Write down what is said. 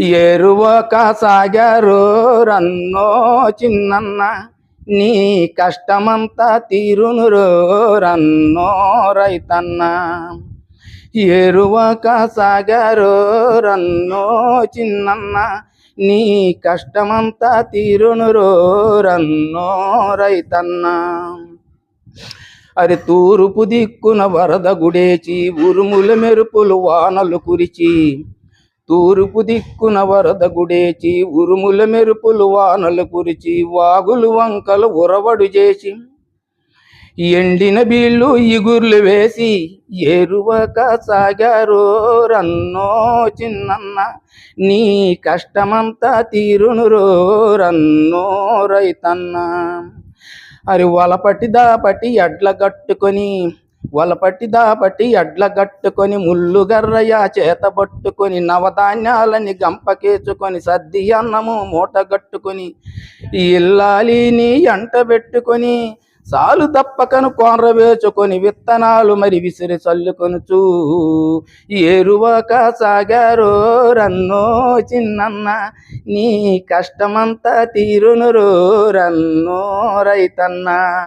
ఏరువక సాగారు రన్నో చిన్నన్న నీ కష్టమంతా తీరును రన్నో రైతన్న. ఏరువక సాగారు రన్నో చిన్నన్న నీ కష్టమంతా తీరును రన్నో రైతన్న. అరి తూర్పు దిక్కున వరద గుడేచి ఉరుముల మెరుపులు వానలు కురిచి తూర్పు దిక్కున వరద గుడేచి ఉరుముల మెరుపులు వానలు కురిచి వాగులు వంకలు ఉరవడు చేసి ఎండిన బీళ్ళు ఇగుర్లు వేసి ఎరువక సాగారు రన్నో చిన్నన్న నీ కష్టమంతా తీరును రన్నో రైతన్న. అరి వలపటి దాపటి ఎడ్ల కట్టుకొని వలపట్టి దాపట్టి ఎడ్ల కట్టుకొని ముళ్ళు గర్రయ్య చేత పట్టుకొని నవధాన్యాలని గంపకేచుకొని సద్ది అన్నము మూట కట్టుకొని ఇల్లాలిని ఎంట పెట్టుకొని సాలు దప్పకను కోన్ర వేచుకొని విత్తనాలు మరి విసిరి చల్లుకొనుచు ఏరువక సాగారో రన్నో చిన్నన్న నీ కష్టమంతా తీరును రన్నో రైతన్న.